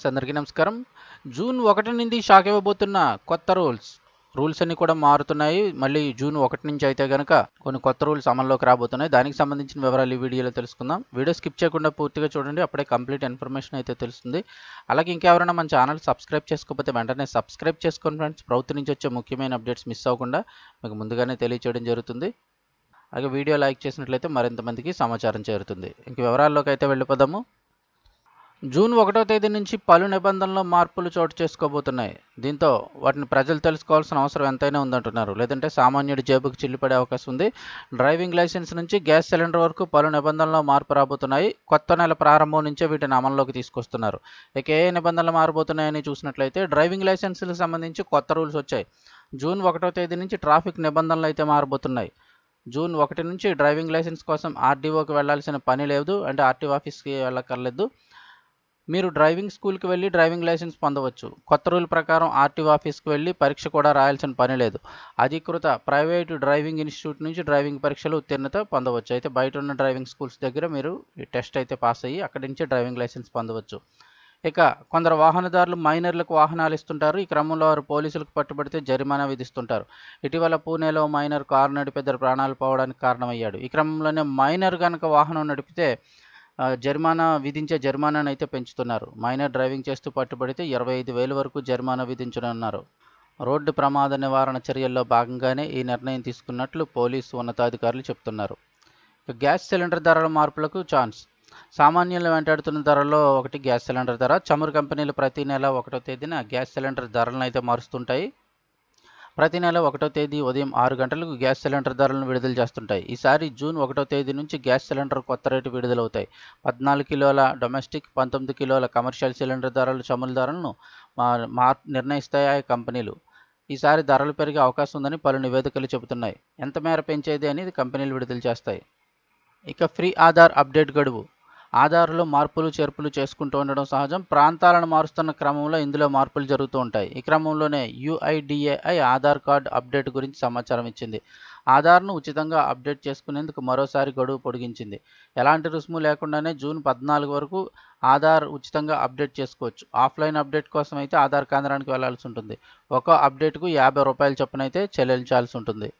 Friends అందరికీ నమస్కారం. June ఒకటి నుండి షాక్ ఇవ్వబోతున్న కొత్త రూల్స్. రూల్స్ అన్ని కూడా మారుతున్నాయి. మళ్ళీ జూన్ ఒకటి నుంచి అయితే కనుక కొన్ని కొత్త రూల్స్ అమల్లోకి రాబోతున్నాయి. దానికి సంబంధించిన వివరాలు ఈ వీడియోలో తెలుసుకుందాం. వీడియో స్కిప్ చేయకుండా పూర్తిగా చూడండి. అప్పుడే కంప్లీట్ ఇన్ఫర్మేషన్ అయితే తెలుస్తుంది. అలాగే ఇంకెవరైనా మన ఛానల్ సబ్స్క్రైబ్ చేసుకోకపోతే వెంటనే సబ్స్క్రైబ్ చేసుకోండి ఫ్రెండ్స్. ప్రభుత్వం నుంచి వచ్చే ముఖ్యమైన అప్డేట్స్ మిస్ అవ్వకుండా మీకు ముందుగానే తెలియచేయడం జరుగుతుంది. అలాగే వీడియో లైక్ చేసినట్లయితే మరింత మందికి సమాచారం చేరుతుంది. ఇంక వివరాల్లోకి అయితే వెళ్ళిపోదాము. జూన్ ఒకటో తేదీ నుంచి పలు నిబంధనల్లో మార్పులు చోటు చేసుకోబోతున్నాయి. దీంతో వాటిని ప్రజలు తెలుసుకోవాల్సిన అవసరం ఎంతైనా ఉందంటున్నారు. లేదంటే సామాన్యుడి జేబుకు చిల్లిపడే అవకాశం ఉంది. డ్రైవింగ్ లైసెన్స్ నుంచి గ్యాస్ సిలిండర్ వరకు పలు నిబంధనల్లో మార్పు రాబోతున్నాయి. కొత్త నెల ప్రారంభం నుంచే వీటిని అమల్లోకి తీసుకొస్తున్నారు. ఇక ఏ నిబంధనలు మారబోతున్నాయని చూసినట్లయితే డ్రైవింగ్ లైసెన్స్లకు సంబంధించి కొత్త రూల్స్ వచ్చాయి. జూన్ ఒకటో తేదీ నుంచి ట్రాఫిక్ నిబంధనలు అయితే మారబోతున్నాయి. జూన్ ఒకటి నుంచి డ్రైవింగ్ లైసెన్స్ కోసం ఆర్డీఓకి వెళ్ళాల్సిన పని లేదు. అంటే ఆర్టీఓ ఆఫీస్కి వెళ్ళక్కర్లేదు. మీరు డ్రైవింగ్ స్కూల్కి వెళ్ళి డ్రైవింగ్ లైసెన్స్ పొందవచ్చు. కొత్త రూల్ ప్రకారం ఆర్టీఓ ఆఫీస్కి వెళ్ళి పరీక్ష కూడా రాయాల్సిన పని లేదు. అధికృత ప్రైవేటు డ్రైవింగ్ ఇన్స్టిట్యూట్ నుంచి డ్రైవింగ్ పరీక్షలు ఉత్తీర్ణత పొందవచ్చు. అయితే బయట ఉన్న డ్రైవింగ్ స్కూల్స్ దగ్గర మీరు ఈ టెస్ట్ అయితే పాస్ అయ్యి అక్కడి నుంచి డ్రైవింగ్ లైసెన్స్ పొందవచ్చు. ఇక కొందరు వాహనదారులు మైనర్లకు వాహనాలు ఇస్తుంటారు. ఈ క్రమంలో వారు పోలీసులకు పట్టుబడితే జరిమానా విధిస్తుంటారు. ఇటీవల పూణేలో మైనర్ కారు నడిపే ఇద్దరు ప్రాణాలు పోవడానికి కారణమయ్యాడు. ఈ క్రమంలోనే మైనర్ కనుక వాహనం నడిపితే జరిమానా విధించే జరిమానాను అయితే పెంచుతున్నారు. మైనర్ డ్రైవింగ్ చేస్తూ పట్టుబడితే ఇరవై ఐదు వేల వరకు జరిమానా విధించనున్నారు. రోడ్డు ప్రమాద నివారణ చర్యల్లో భాగంగానే ఈ నిర్ణయం తీసుకున్నట్లు పోలీసు ఉన్నతాధికారులు చెప్తున్నారు. గ్యాస్ సిలిండర్ ధరల మార్పులకు ఛాన్స్. సామాన్యులు వెంటాడుతున్న ధరల్లో ఒకటి గ్యాస్ సిలిండర్ ధర. చమురు కంపెనీలు ప్రతి నెల ఒకటో తేదీన గ్యాస్ సిలిండర్ ధరలను అయితే మారుస్తుంటాయి. ప్రతి నెల ఒకటో తేదీ ఉదయం ఆరు గంటలకు గ్యాస్ సిలిండర్ ధరలను విడుదల చేస్తుంటాయి. ఈసారి జూన్ ఒకటో తేదీ నుంచి గ్యాస్ సిలిండర్ కొత్త రేటు విడుదలవుతాయి. పద్నాలుగు కిలోల డొమెస్టిక్ పంతొమ్మిది కిలోల కమర్షియల్ సిలిండర్ ధరలు చమురు ధరలను మా- మార్ నిర్ణయిస్తాయి ఆ కంపెనీలు. ఈసారి ధరలు పెరిగే అవకాశం ఉందని పలు నివేదికలు చెబుతున్నాయి. ఎంత మేర పెంచేది అనేది కంపెనీలు విడుదల చేస్తాయి. ఇక ఫ్రీ ఆధార్ అప్డేట్ గడువు. ఆధార్లో మార్పులు చేర్పులు చేసుకుంటూ ఉండడం సహజం. ప్రాంతాలను మారుస్తున్న క్రమంలో ఇందులో మార్పులు జరుగుతూ ఉంటాయి. ఈ క్రమంలోనే యుఐడిఏఐ ఆధార్ కార్డ్ అప్డేట్ గురించి సమాచారం ఇచ్చింది. ఆధార్ను ఉచితంగా అప్డేట్ చేసుకునేందుకు మరోసారి గడువు పొడిగించింది. ఎలాంటి రుసుము లేకుండానే జూన్ పద్నాలుగు వరకు ఆధార్ ఉచితంగా అప్డేట్ చేసుకోవచ్చు. ఆఫ్లైన్ అప్డేట్ కోసం అయితే ఆధార్ కేంద్రానికి వెళ్ళాల్సి ఉంటుంది. ఒక అప్డేట్కు యాభై రూపాయల చొప్పున అయితే చెల్లించాల్సి ఉంటుంది.